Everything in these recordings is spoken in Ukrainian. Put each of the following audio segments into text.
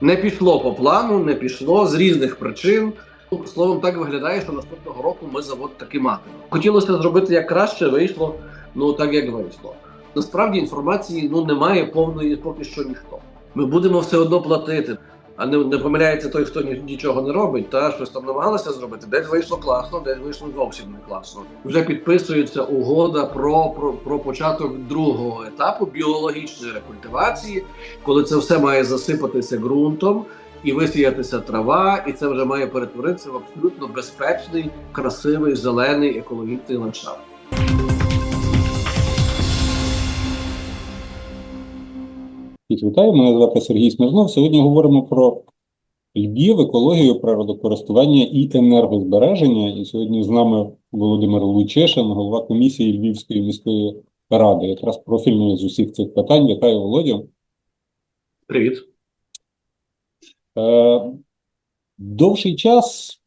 Не пішло по плану, не пішло з різних причин. Ну, Словом, так виглядає, що наступного року ми завод таки матимемо. Хотілося зробити як краще, вийшло ну так, як вийшло. Насправді інформації ну немає повної поки що ніхто. Ми будемо все одно платити. А не, не помиляється той, хто ні- нічого не робить, та щось там намагалися зробити. Десь вийшло класно, десь вийшло зовсім не класно. Вже підписується угода про, про, про початок другого етапу біологічної рекультивації, коли це все має засипатися ґрунтом і висіятися трава, і це вже має перетворитися в абсолютно безпечний, красивий, зелений екологічний ландшафт. Всіх Вітаю, мене звати Сергій Смирнов. Сьогодні говоримо про Львів, екологію, природокористування і енергозбереження. І сьогодні з нами Володимир Лучешин, голова комісії Львівської міської ради, якраз профільної з усіх цих питань. Вітаю, Володю. Привіт. Е, довший час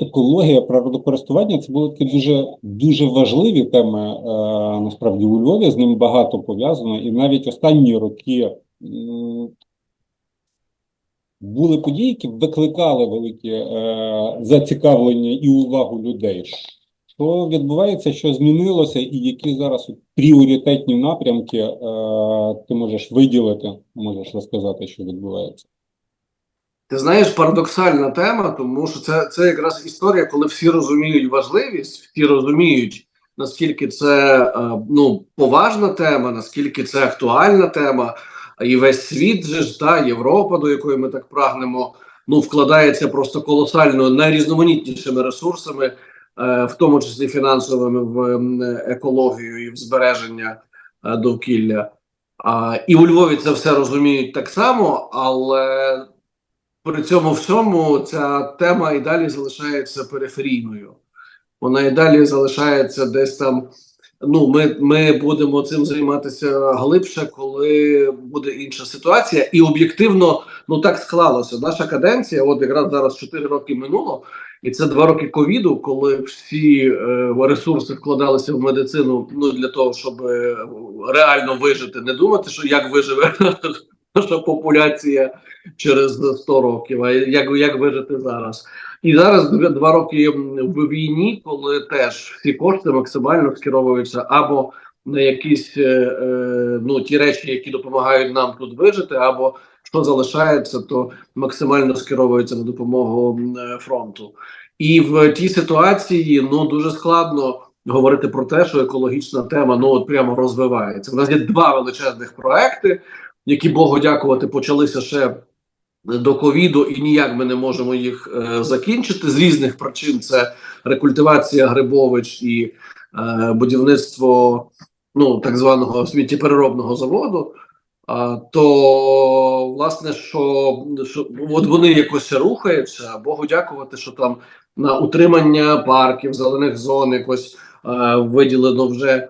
екологія, природокористування це були такі дуже, дуже важливі теми. Е, насправді у Львові з ним багато пов'язано, і навіть останні роки були події, які викликали велике зацікавлення і увагу людей. Що відбувається, що змінилося, і які зараз пріоритетні напрямки е, ти можеш виділити, можеш розказати, що відбувається. Ти знаєш, парадоксальна тема, тому що це, це якраз історія, коли всі розуміють важливість, всі розуміють, наскільки це е, ну, поважна тема, наскільки це актуальна тема, і весь світ же ж та Європа, до якої ми так прагнемо, ну вкладається просто колосально найрізноманітнішими ресурсами, е, в тому числі фінансовими в екологію і в збереження е, довкілля. А, і у Львові це все розуміють так само, але при цьому всьому ця тема і далі залишається периферійною. Вона і далі залишається десь там. Ну, ми, ми будемо цим займатися глибше, коли буде інша ситуація. І об'єктивно, ну так склалося. Наша каденція, от якраз зараз 4 роки минуло, і це 2 роки ковіду, коли всі е, ресурси вкладалися в медицину ну, для того, щоб е, реально вижити, не думати, що як виживе наша популяція через 100 років, а як, як вижити зараз. І зараз два- роки в війні, коли теж всі кошти максимально скеровуються або на якісь е, е, ну ті речі, які допомагають нам тут вижити, або що залишається, то максимально скеровується на допомогу е, фронту. І в тій ситуації ну дуже складно говорити про те, що екологічна тема ну от прямо розвивається. У нас є два величезних проекти, які Богу дякувати почалися ще до ковіду, і ніяк ми не можемо їх е, закінчити з різних причин. Це рекультивація Грибович і е, будівництво ну так званого сміттєпереробного заводу. А, то власне, що, що от вони якось рухаються. Богу дякувати, що там на утримання парків, зелених зон якось е, виділено вже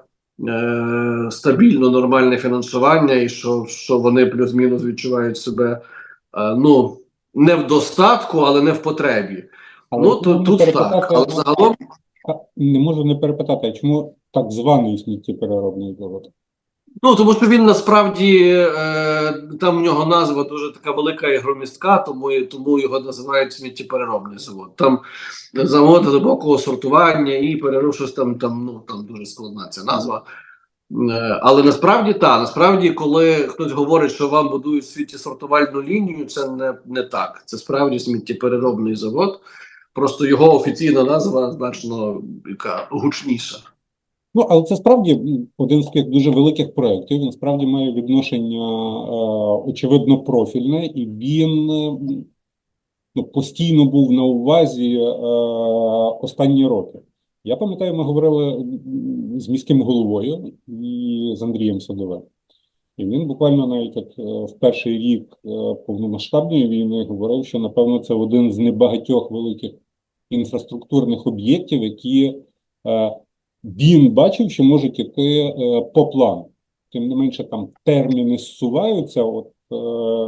е, стабільно нормальне фінансування, і що, що вони плюс-мінус відчувають себе е, ну не в достатку, але не в потребі. ну то, тут так, але загалом не можу не перепитати, чому так званий сміттєпереробний завод? Ну тому що він насправді е, там в нього назва дуже така велика і громістка, тому тому його називають сміттєпереробний завод. Там завод глибокого сортування і перероб, там, там ну там дуже складна ця назва. Е, але насправді та насправді, коли хтось говорить, що вам будують сміттєсортувальну лінію, це не, не так. Це справді сміттєпереробний завод. Просто його офіційна назва значно гучніша. Ну, але це справді один з таких дуже великих проєктів. Він справді має відношення, е, очевидно, профільне, і він ну, постійно був на увазі е, останні роки. Я пам'ятаю, ми говорили з міським головою і з Андрієм Садовим. І він буквально навіть от, е, в перший рік повномасштабної війни говорив, що напевно це один з небагатьох великих інфраструктурних об'єктів, які він бачив, що можуть іти е, по плану. Тим не менше, там терміни зсуваються. От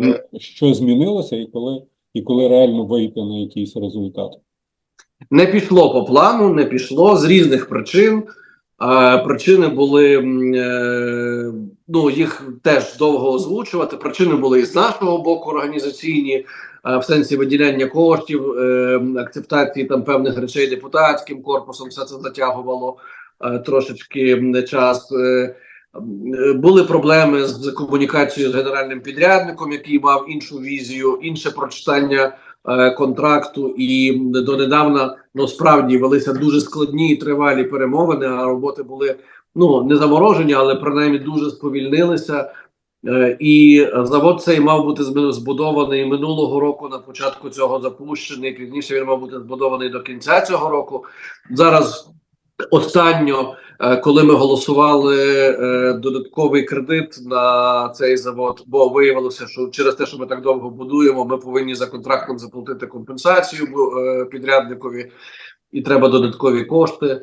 е, що змінилося, і коли, і коли реально вийти на якийсь результат. Не пішло по плану, не пішло з різних причин. Е, причини були е, ну їх теж довго озвучувати. Причини були і з нашого боку організаційні, е, в сенсі виділяння коштів, е, акцептації там певних речей депутатським корпусом. Все це затягувало трошечки м, час. Е, Е, Були проблеми з комунікацією з генеральним підрядником, який мав іншу візію, інше прочитання е, контракту, і донедавна ну справді велися дуже складні і тривалі перемовини. А роботи були ну не заморожені, але принаймні дуже сповільнилися. Е, І завод цей мав бути збудований минулого року. На початку цього запущений. Пізніше він мав бути збудований до кінця цього року. Зараз останньо, е, коли ми голосували е, додатковий кредит на цей завод, бо виявилося, що через те, що ми так довго будуємо, ми повинні за контрактом заплатити компенсацію е, підрядникові, і треба додаткові кошти.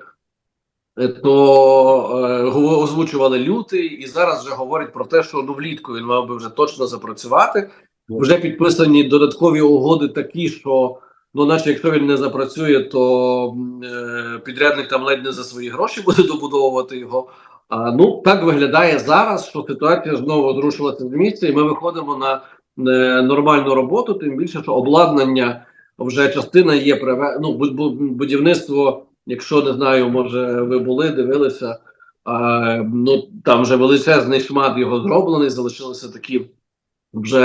То озвучували лютий, і зараз вже говорять про те, що ну влітку він мав би вже точно запрацювати. Вже підписані додаткові угоди такі, що ну, наче якщо він не запрацює, то е, підрядник там ледь не за свої гроші буде добудовувати його. А, ну так виглядає зараз, що ситуація знову зрушилася з місця, і ми виходимо на е, нормальну роботу. Тим більше, що обладнання вже частина є приве... ну, бу- бу- будівництво. Якщо не знаю, може ви були, дивилися. А, ну там вже величезний шмат його зроблений, залишилися такі вже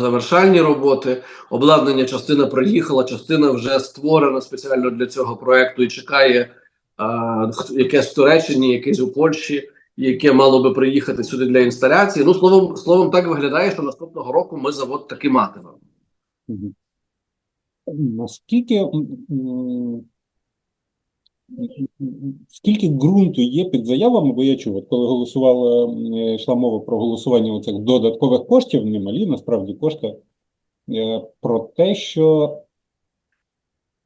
завершальні роботи. Обладнання частина приїхала, частина вже створена спеціально для цього проекту і чекає а, якесь в Туреччині, якесь у Польщі, яке мало би приїхати сюди для інсталяції. Ну словом, словом, так виглядає, що наступного року ми завод таки матимемо. Наскільки скільки ґрунту є під заявами, бо я чув, коли голосували, м, йшла мова про голосування оцих додаткових коштів, немалі насправді кошти, е, про те, що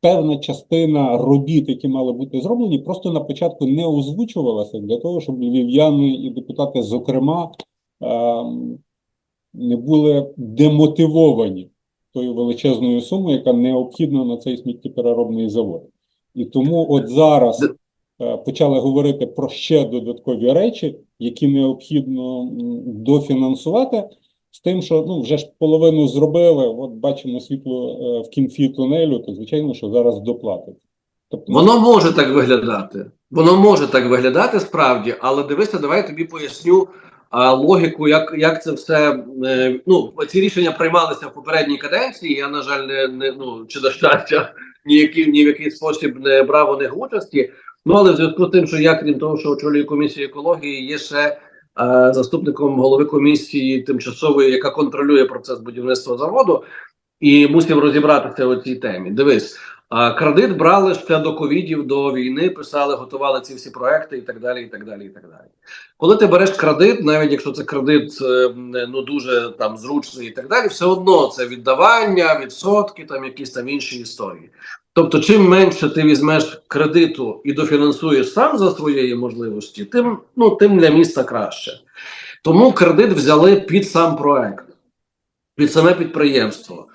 певна частина робіт, які мали бути зроблені, просто на початку не озвучувалася для того, щоб львів'яни і депутати, зокрема, ем, не були демотивовані тою величезною сумою, яка необхідна на цей сміттєпереробний завод. І тому от зараз е, почали говорити про ще додаткові речі, які необхідно дофінансувати, з тим, що ну вже ж половину зробили, от бачимо світло е, в кінці тунелю, то звичайно, що зараз доплатять. Тобто, Воно може так виглядати. Воно може так виглядати справді, але дивися, давай я тобі поясню а, логіку, як, як це все. Е, ну, ці рішення приймалися в попередній каденції. Я, на жаль, не, не ну чи до щастя, ніякий, ні в який спосіб не брав у них участі. Ну але в зв'язку з тим, що я, крім того, що очолюю комісію екології, є ще е, заступником голови комісії тимчасової, яка контролює процес будівництва заводу, і мусив розібратися у цій темі. Дивись. А кредит брали ще до ковідів, до війни, писали, готували ці всі проекти і так далі. і так далі, і так далі. Коли ти береш кредит, навіть якщо це кредит е, ну дуже там зручний і так далі, все одно це віддавання, відсотки, там якісь там інші історії. Тобто, чим менше ти візьмеш кредиту і дофінансуєш сам за своєї можливості, тим ну тим для міста краще. Тому кредит взяли під сам проект, під саме підприємство.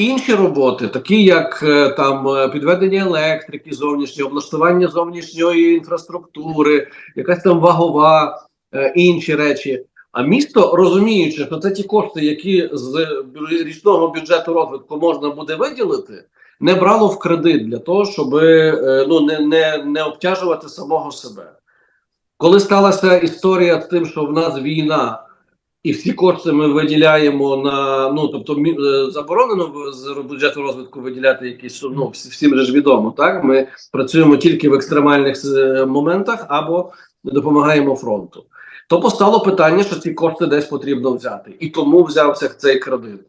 Інші роботи, такі як е, там е, підведення електрики, зовнішнє облаштування зовнішньої інфраструктури, якась там вагова, е, інші речі. А місто, розуміючи, що це ті кошти, які з річного бюджету розвитку можна буде виділити, не брало в кредит для того, щоб ну не, не, не обтяжувати самого себе. Коли сталася історія з тим, що в нас війна, і всі кошти ми виділяємо на ну тобто мі- е, заборонено з бюджету розвитку виділяти якісь ну всім же ж відомо. Так ми працюємо тільки в екстремальних е, моментах або допомагаємо фронту. То постало питання, що ці кошти десь потрібно взяти, і тому взявся цей кредит.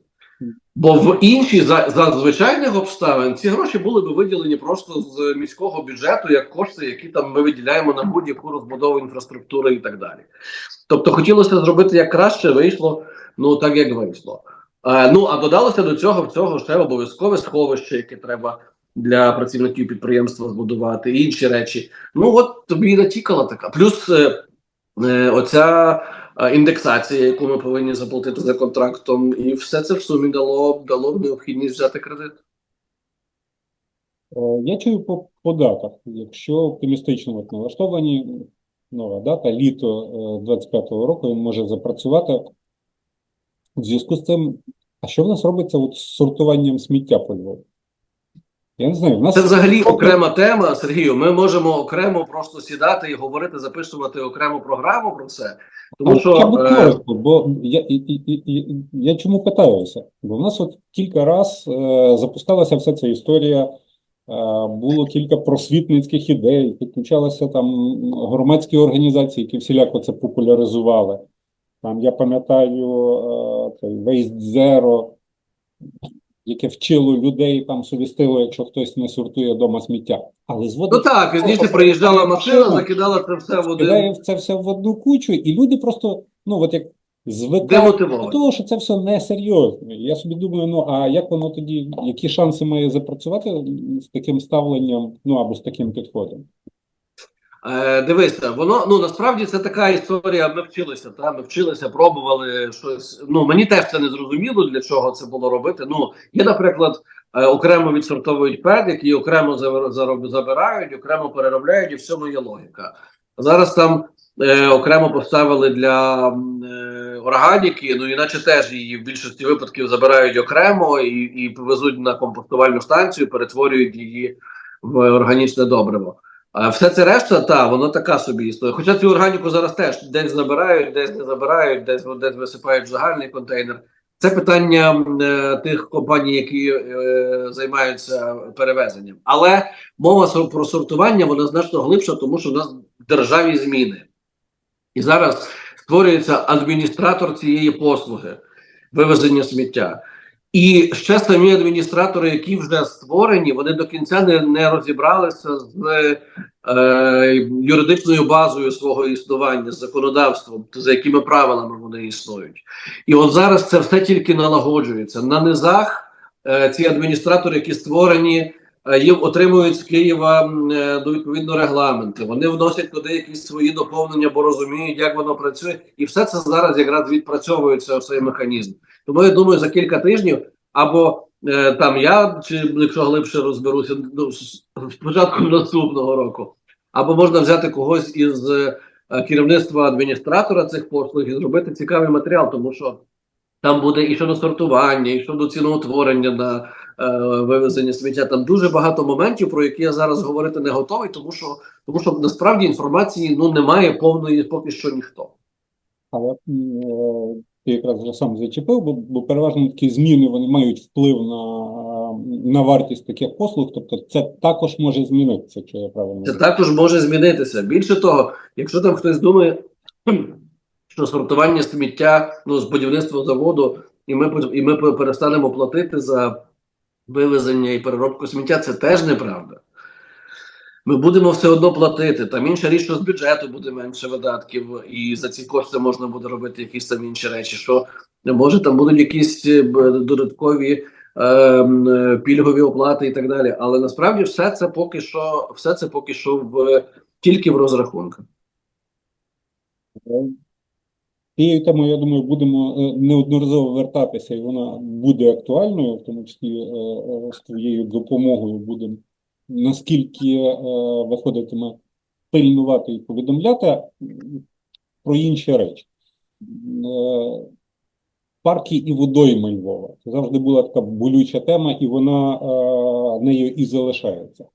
Бо в інші за, звичайних обставин ці гроші були б виділені просто з міського бюджету як кошти, які там ми виділяємо на будь-яку розбудову інфраструктури і так далі. Тобто хотілося зробити як краще, вийшло ну так, як вийшло. Е, ну а додалося до цього в цього ще обов'язкове сховище, яке треба для працівників підприємства збудувати, інші речі. Ну от тобі натікала така. Плюс е, е, оця індексація, яку ми повинні заплатити за контрактом, і все це в сумі дало, дало необхідність взяти кредит. Е, Я чую по, по датах. Якщо оптимістично налаштовані, нова дата, літо е, 25-го року він може запрацювати. В зв'язку з цим, а що в нас робиться от з сортуванням сміття по Львову? Я не знаю, в нас Це взагалі окрема тема, Сергію. Ми можемо окремо просто сідати і говорити, записувати окрему програму про це. Тому Але що е, коротко, бо я, і, і, і, і- я чому питаюся? Бо в нас от кілька раз е, запускалася вся ця історія, е, було кілька просвітницьких ідей, підключалися там громадські організації, які всіляко це популяризували. Там я пам'ятаю е, Waste Zero, яке вчило людей там совістило, якщо хтось не сортує вдома сміття. Але зводить ну так, пізніше приїжджала машина, закидала це все в один це все в одну кучу, і люди просто, ну от як звикають до того, що це все несерйозно. Я собі думаю, ну а як воно тоді, які шанси має запрацювати з таким ставленням, ну або з таким підходом? Е, дивися, воно ну насправді це така історія. Ми вчилися, та ми вчилися, пробували щось. Ну мені теж це не зрозуміло, для чого це було робити. Ну є, наприклад, е, окремо відсортовують пед, які окремо забирають, окремо переробляють, і в цьому є логіка. Зараз там е, окремо поставили для е, органіки, ну іначе теж її в більшості випадків забирають окремо і, і везуть на компостувальну станцію, перетворюють її в органічне добриво. А все це решта, та воно така собі історія. Хоча цю органіку зараз теж десь забирають, десь не забирають, десь, десь висипають в загальний контейнер. Це питання е, тих компаній, які е, займаються перевезенням. Але мова про сортування вона значно глибша, тому що в нас в державі зміни. І зараз створюється адміністратор цієї послуги вивезення сміття. І ще самі адміністратори, які вже створені, вони до кінця не, не розібралися з е, юридичною базою свого існування, з законодавством, за якими правилами вони існують. І от зараз це все тільки налагоджується. На низах е, ці адміністратори, які створені, е, їм отримують з Києва е, до відповідно регламенти. Вони вносять туди якісь свої доповнення, бо розуміють, як воно працює, і все це зараз якраз відпрацьовується цей механізм. Тому я думаю, за кілька тижнів або е, там я, чи якщо глибше розберуся, ну, спочатку наступного року, або можна взяти когось із е, керівництва адміністратора цих послуг і зробити цікавий матеріал, тому що там буде і щодо сортування, і щодо ціноутворення на е, вивезення сміття. Там дуже багато моментів, про які я зараз говорити не готовий, тому що тому що насправді інформації ну немає повної поки що ніхто. Але ти якраз вже сам зачепив, бо, бо переважно такі зміни вони мають вплив на, на вартість таких послуг, тобто це також може змінитися, якщо я правильно Це також може змінитися. Більше того, якщо там хтось думає, що сортування сміття ну, з будівництва заводу, і ми і ми перестанемо платити за вивезення і переробку сміття, це теж неправда. Ми будемо все одно платити. Там інша річ, що з бюджету буде менше видатків, і за ці кошти можна буде робити якісь там інші речі. Що може там будуть якісь е, додаткові е, е, пільгові оплати і так далі. Але насправді все це поки що, все це поки що в тільки в розрахунках. Тією темою, я думаю, будемо е, неодноразово вертатися, і вона буде актуальною, в тому числі е, з твоєю допомогою будемо наскільки е, виходитиме пильнувати і повідомляти про інші речі. Е, Парки і водойми Львова. Це завжди була така болюча тема, і вона е, нею і залишається.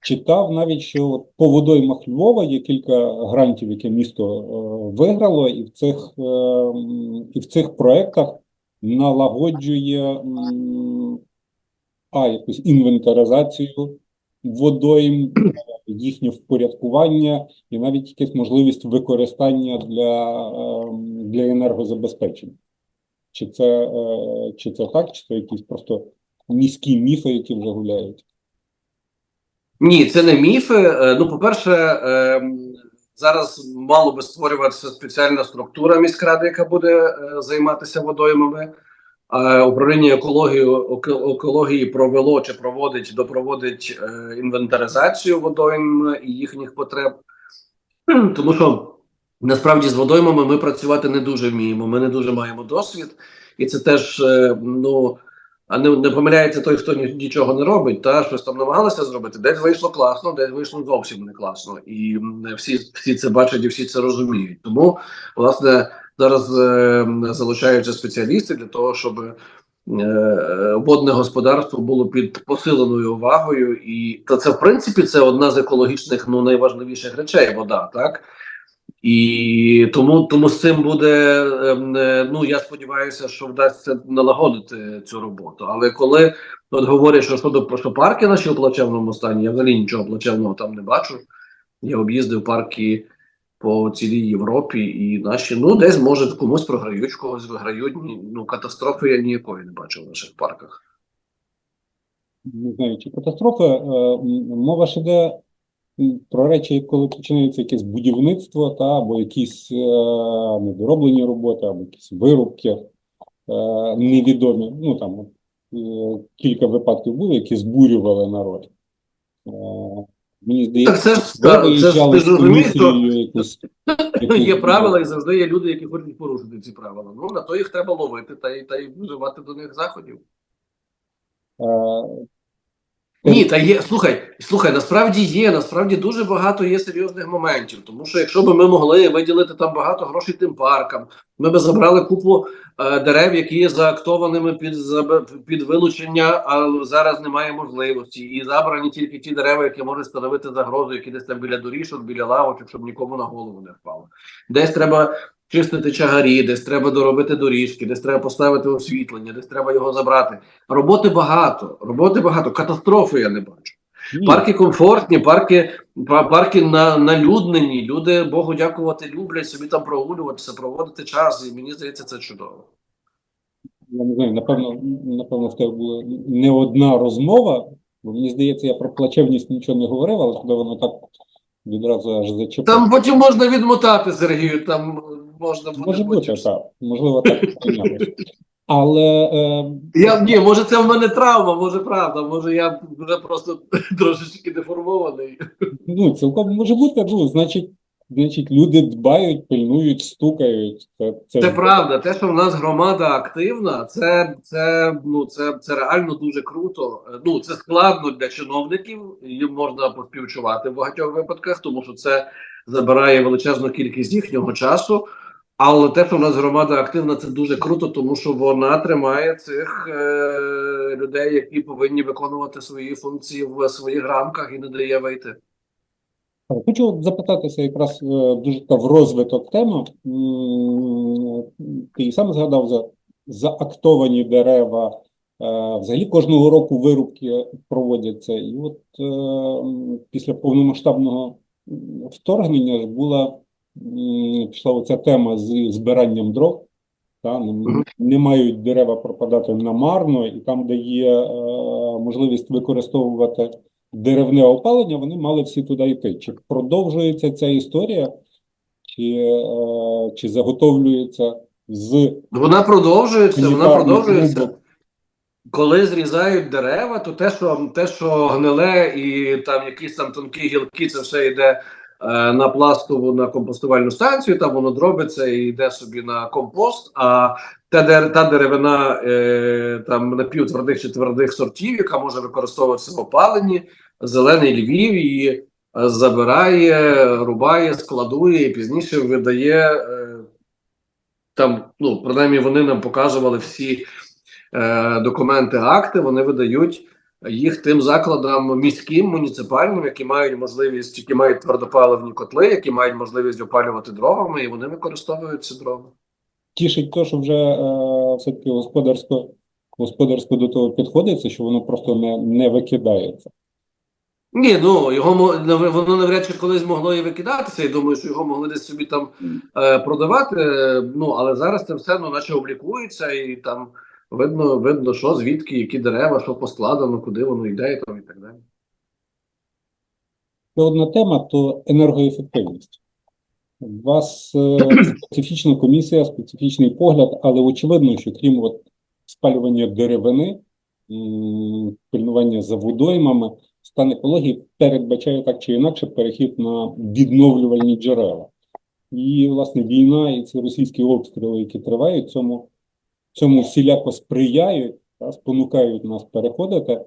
Читав навіть, що по водоймах Львова є кілька грантів, які місто виграло, і в цих, і в цих проєктах налагоджує а, якусь інвентаризацію водойм, їхнє впорядкування і навіть якась можливість використання для, е, для енергозабезпечення. Чи це, е, чи це так, чи це якісь просто міські міфи, які вже гуляють? Ні, це не міфи. Е, Ну, по-перше, е, зараз мало би створюватися спеціальна структура міськради, яка буде е, займатися водоймами. Управління екології, екології провело чи проводить, допроводить е, інвентаризацію водойм і їхніх потреб. Тому що насправді з водоймами ми працювати не дуже вміємо. Ми не дуже маємо досвід, і це теж е, ну не, не помиляється той, хто нічого не робить, та щось там намагалися зробити. Десь вийшло класно, десь вийшло зовсім не класно. І всі, всі це бачать і всі це розуміють. Тому, власне, зараз е, залучаються спеціалісти для того, щоб е, водне господарство було під посиленою увагою. І та це, в принципі, це одна з екологічних ну, найважливіших речей вода, так? І тому, тому з цим буде. ем, е, Ну я сподіваюся, що вдасться налагодити цю роботу. Але коли от говорять, що щодо що парки наші у плачевному стані, я взагалі нічого плачевного там не бачу. Я об'їздив парки по цілій Європі, і наші ну десь може комусь програють, когось виграють. Ну катастрофи я ніякої не бачу в наших парках. не знаю, чи катастрофа. Е, Мова ж іде про речі, коли починається якесь будівництво, та, або якісь е, недороблені роботи, або якісь вирубки е, невідомі. Ну там кілька випадків було, які збурювали народ. Мені здається, Так це ж ви так, це ж ти розумієш, що є правила, і завжди є люди, які хочуть порушити ці правила. Ну на то їх треба ловити та й та й вживати до них заходів. Ні, та є. Слухай, слухай, насправді є. Насправді дуже багато є серйозних моментів. Тому що якщо б ми могли виділити там багато грошей тим паркам, ми б забрали купу е, дерев, які є заактованими під заб- під вилучення, а зараз немає можливості. І забрані тільки ті дерева, які можуть становити загрозу, які десь там біля доріжок, біля лавочок, щоб нікому на голову не впало. Десь треба чистити чагарі, десь треба доробити доріжки, десь треба поставити освітлення, десь треба його забрати. Роботи багато, роботи багато, катастрофи я не бачу. ні. Парки комфортні, парки, парки на, налюднені. Люди Богу дякувати, люблять собі там прогулюватися, проводити час, і мені здається, це чудово. Я не знаю, напевно, напевно, в тебе була не одна розмова, бо мені здається, я про плачевність нічого не говорив, але коли воно так відразу аж зачепило. Там потім можна відмотати, Сергію, там можна буде Може бути, потім. так. Можливо, так. Але е, Я ні, може, це в мене травма, може правда, може я вже просто трошечки деформований. ну, цілком може бути, ну, значить, значить, люди дбають, пильнують, стукають. Це, це, Це правда. Те, що в нас громада активна, це, це, ну, це, це реально дуже круто. Ну, це складно для чиновників, їм можна поспівчувати в багатьох випадках, тому що це забирає величезну кількість їхнього часу. Але те, що в нас громада активна, це дуже круто, тому що вона тримає цих е- людей, які повинні виконувати свої функції в своїх рамках і не дає вийти. Хочу запитатися якраз е, дуже в розвиток тема. М, Ти і сам згадав за заактовані дерева. Е, Взагалі кожного року вирубки проводяться. І от е, після повномасштабного вторгнення ж була пішла оця тема з збиранням дров. Та, не, не мають дерева пропадати намарно, і там, де є е, можливість використовувати деревне опалення, вони мали всі туди йти. Чи продовжується ця історія, чи, е, чи заготовлюється з Вона продовжується, вона продовжується. Коли зрізають дерева, то те, що те, що гниле, і там якісь там тонкі гілки, це все йде е, на пластову на компостувальну станцію. Там воно дробиться і йде собі на компост. А та, дер, та деревина е, там напівтвердих чи твердих сортів, яка може використовуватися в опаленні, зелений Львів її е, забирає, рубає, складує і пізніше видає. Е, там, ну, принаймні, вони нам показували всі е, документи, акти, вони видають їх тим закладам міським, муніципальним, які мають можливість, які мають твердопаливні котли, які мають можливість опалювати дровами, і вони використовують ці дрова. Тішить те, що вже е, все-таки господарсько, господарсько до того підходиться, що воно просто не, не викидається. Ні, ну його воно навряд чи колись могло і викидатися. Я думаю, що його могли десь собі там е, продавати. Ну але зараз це все ну, наче облікується, і там видно, видно, що звідки, які дерева, що поскладено, куди воно йде, і там і так далі. Ще одна тема то енергоефективність. У вас е, специфічна комісія, специфічний погляд, але очевидно, що крім от спалювання деревини, м, пильнування за водоймами, стан екології передбачає так чи інакше перехід на відновлювальні джерела. І, власне, війна і ці російські обстріли, які тривають, цьому, цьому всіляко сприяють. та, спонукають нас переходити.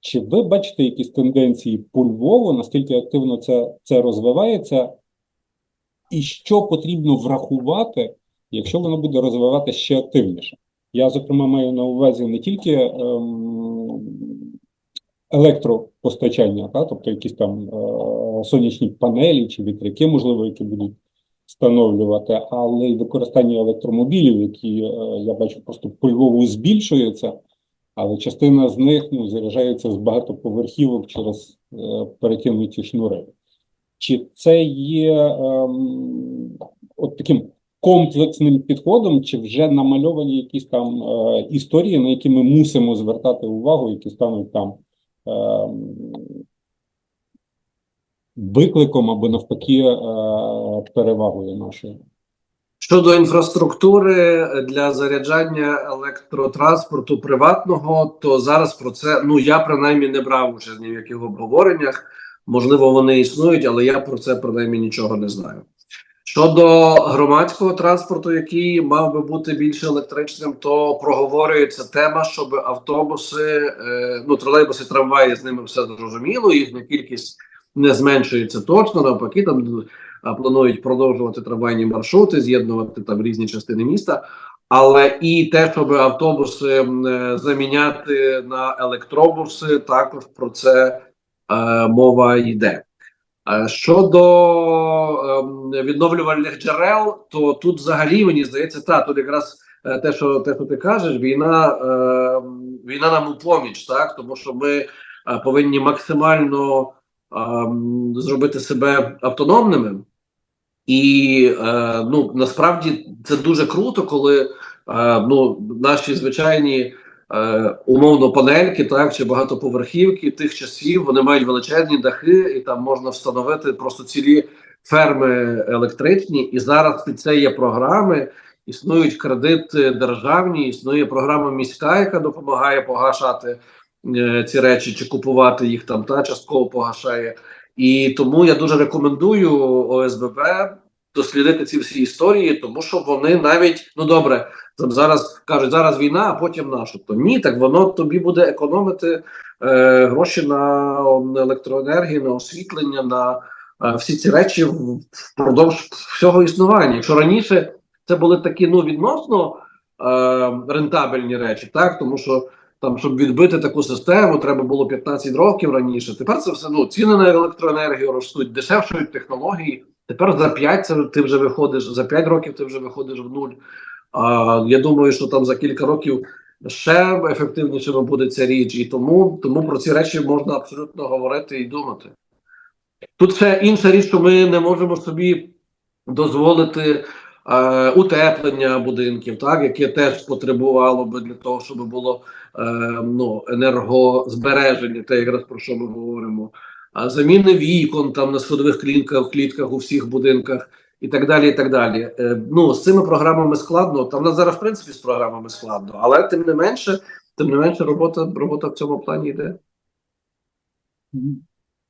Чи ви бачите якісь тенденції по Львову, наскільки активно це, це розвивається, і що потрібно врахувати, якщо воно буде розвиватися ще активніше? Я, зокрема, маю на увазі не тільки ем, електропостачання, та, тобто якісь там е, сонячні панелі чи вітряки, можливо, які будуть встановлювати, але й використання електромобілів, які е, я бачу просто по Львову збільшується, але частина з них ну, заряджається з багатоповерхівок через е, перекинуті шнури. Чи це є ем, от таким комплексним підходом, чи вже намальовані якісь там е, історії, на які ми мусимо звертати увагу, які стануть там викликом або навпаки е, перевагою нашою? Щодо інфраструктури для заряджання електротранспорту приватного, то зараз про це ну я принаймні не брав участь ні в яких обговореннях. Можливо, вони існують, але я про це принаймні нічого не знаю. Щодо громадського транспорту, який мав би бути більш електричним, то проговорюється тема, щоб автобуси, е, ну тролейбуси, трамваї з ними все зрозуміло. Їхня кількість не зменшується точно. Навпаки, там планують продовжувати трамвайні маршрути, з'єднувати там різні частини міста. Але і те, щоб автобуси е, заміняти на електробуси, також про це е, мова йде. Е, Щодо ем, відновлювальних джерел, то тут взагалі мені здається, та тут якраз е, те, що те, що ти кажеш, війна, е, війна нам у поміч, так? Тому що ми е, повинні максимально ем, зробити себе автономними, і ну насправді це дуже круто, коли ну наші звичайні е, умовно панельки, так чи багатоповерхівки тих часів вони мають величезні дахи, і там можна встановити просто цілі ферми електричні. І зараз під це є програми. Існують кредити державні, існує програма міська, яка допомагає погашати е, ці речі чи купувати їх там та частково погашає. І тому я дуже рекомендую ОСББ дослідити ці всі історії, тому що вони навіть ну добре, там зараз кажуть, зараз війна, а потім наша. То ні, так воно тобі буде економити е, гроші на електроенергію, на освітлення, на е, всі ці речі впродовж всього існування. Якщо раніше це були такі ну відносно е, рентабельні речі, так тому що. Там, щоб відбити таку систему, треба було 15 років раніше. Тепер це все ну ціни на електроенергію ростуть, дешевшують технології. Тепер за 5 це ти вже виходиш, за 5 років ти вже виходиш в нуль. А я думаю, що там за кілька років ще ефективнішими буде ця річ, і тому, тому про ці речі можна абсолютно говорити і думати. Тут ще інша річ, що ми не можемо собі дозволити е, утеплення будинків, так яке теж потребувало би для того, щоб було е, ну, енергозбереження, те якраз про що ми говоримо. А заміни вікон там на сходових клітках, клітках у всіх будинках і так далі. і так далі. Е, ну, з цими програмами складно. Там нас зараз, в принципі, з програмами складно, але тим не менше, тим не менше, робота, робота в цьому плані йде.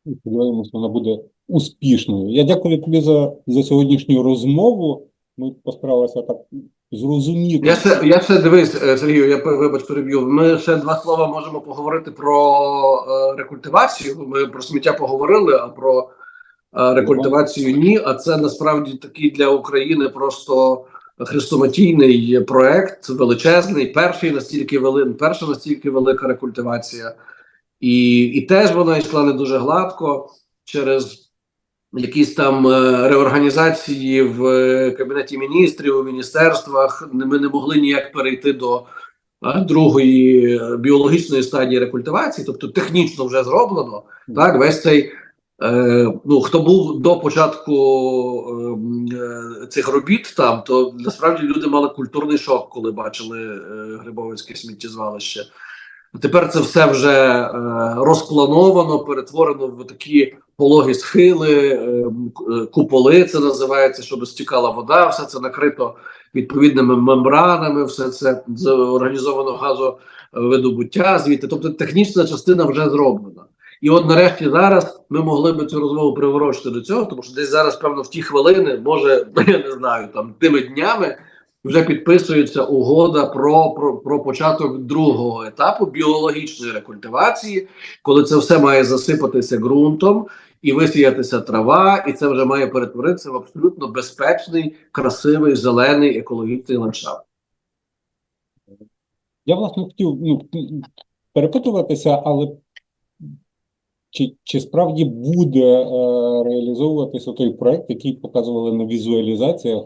І Сподіваємось, вона буде успішною. Я дякую тобі за, за сьогоднішню розмову. Ми постаралися так зрозуміти. Я ще, я ще дивись, е, Сергію, я вибач переб'ю. Ми ще два слова можемо поговорити про е, рекультивацію. Ми про сміття поговорили, а про е, рекультивацію ні. А це насправді такий для України просто хрестоматійний проект, величезний, перший настільки вели, перша настільки велика рекультивація. І, і теж вона йшла не дуже гладко через якісь там е, реорганізації в е, кабінеті міністрів, у міністерствах. Ми не могли ніяк перейти до другої е, біологічної стадії рекультивації, тобто технічно вже зроблено. Так, весь цей. Е, ну, хто був до початку ем, е, цих робіт там, то насправді люди мали культурний шок, коли бачили е, Грибовицьке сміттєзвалище. Тепер це все вже е, розплановано, перетворено в такі пологі схили, е, к- е, куполи це називається, щоб стікала вода, все це накрито відповідними мембранами, все це з- організовано газовидобуття звідти. Тобто технічна частина вже зроблена. І от нарешті зараз ми могли би цю розмову приворочити до цього, тому що десь зараз, певно, в ті хвилини, може, я не знаю, там тими днями вже підписується угода про, про, про початок другого етапу біологічної рекультивації, коли це все має засипатися ґрунтом і висіятися трава, і це вже має перетворитися в абсолютно безпечний, красивий, зелений екологічний ландшафт. Я, власне, хотів ну, перепитуватися, але чи, чи справді буде е, реалізовуватися той проект, який показували на візуалізаціях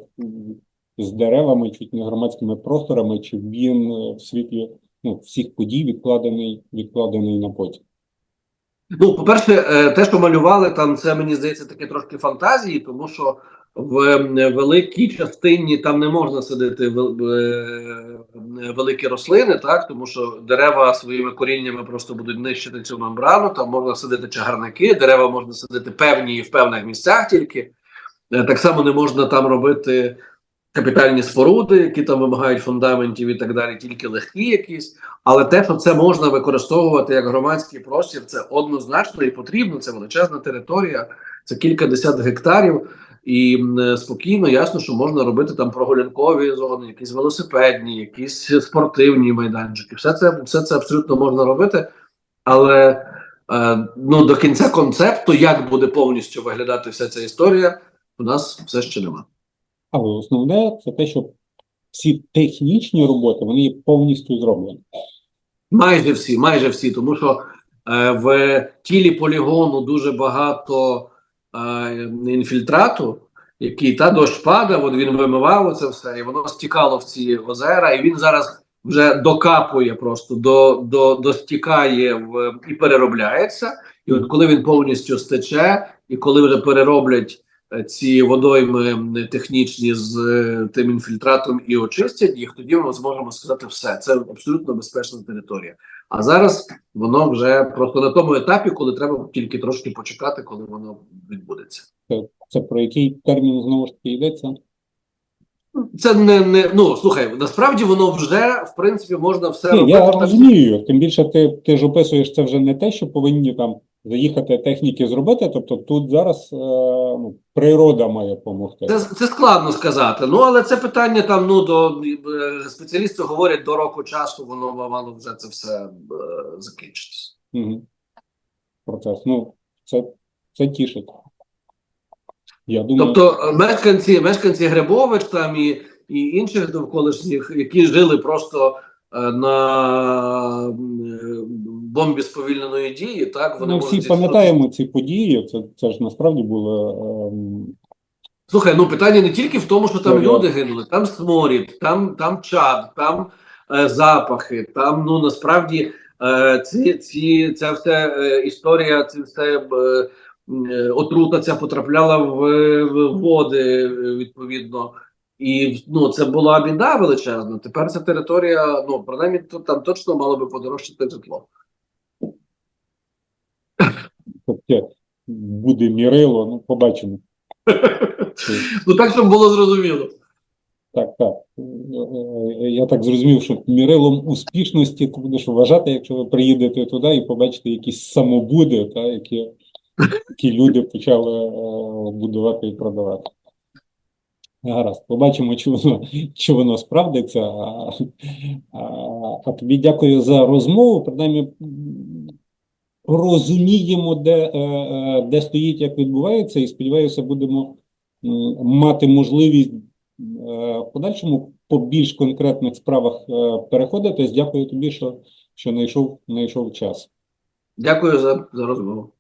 з деревами, чуть не громадськими просторами, чи він е, в світлі ну, всіх подій відкладений, відкладений на потім? Ну, по-перше, е, те, що малювали там, це мені здається таке трошки фантазії, тому що в е, великій частині там не можна садити вел- великі рослини, так тому що дерева своїми коріннями просто будуть нищити цю мембрану. Там можна садити чагарники, дерева можна садити певні і в певних місцях тільки. Так само не можна там робити капітальні споруди, які там вимагають фундаментів і так далі, тільки легкі якісь. Але те, що це можна використовувати як громадський простір, це однозначно і потрібно. Це величезна територія, це кілька десят гектарів. І спокійно, ясно, що можна робити там прогулянкові зони, якісь велосипедні, якісь спортивні майданчики. Все це, все це абсолютно можна робити. Але е, ну, до кінця концепту, як буде повністю виглядати вся ця історія, у нас все ще нема. Але основне це те, що всі технічні роботи вони є повністю зроблені. Майже всі, майже всі, тому що е, в тілі полігону дуже багато е, інфільтрату, який та дощ падав, от він вимивав це все, і воно стікало в ці озера, і він зараз вже докапує просто до, до, достікає в і переробляється. І от коли він повністю стече, і коли вже перероблять ці водойми технічні з е, тим інфільтратом і очистять їх, тоді ми зможемо сказати все. Це абсолютно безпечна територія. А зараз воно вже просто на тому етапі, коли треба тільки трошки почекати, коли воно відбудеться. Це, це про який термін знову ж таки йдеться? Це не, не ну слухай, насправді воно вже в принципі можна все Ні, робити. я розумію. Тим більше ти, ти ж описуєш це вже не те, що повинні там заїхати техніки зробити. Тобто тут зараз е, ну, природа має допомогти. Це, це складно сказати. Ну але це питання там. Ну до е, спеціалісти говорять до року часу, воно мало вже це все е, закінчитися. Угу. Процес. Ну, це, це тішить. Я думаю, Тобто мешканці, мешканці Грибович там і, і інших довколишніх, які жили просто е, на бомбі сповільненої дії, так вони ну, всі зіткнутися. пам'ятаємо ці події. Це, це ж насправді було. ем, Слухай, ну питання не тільки в тому, що там Ну, люди гинули, там сморід, там, там чад, там е, запахи, там ну насправді е, ці, ці, ця вся е, історія, це все е, е, отрута ця потрапляла в, в води е, відповідно. І ну це була біда величезна. Тепер ця територія, ну принаймні там точно мало би подорожчати житло. Таке буде мірило, ну, побачимо. Ну так щоб було зрозуміло. Так, так. Я так зрозумів, що мірилом успішності ти будеш вважати, якщо ви приїдете туди і побачите якісь самобуди, та, які, які люди почали е, будувати і продавати. Гаразд, побачимо, чи воно, чи воно справдиться. А, а, а тобі дякую за розмову. Принаймні, розуміємо, де, е, е, де стоїть, як відбувається, і сподіваюся, будемо мати можливість е, в подальшому по більш конкретних справах переходити. Дякую тобі, що, що знайшов час. Дякую за, за розмову.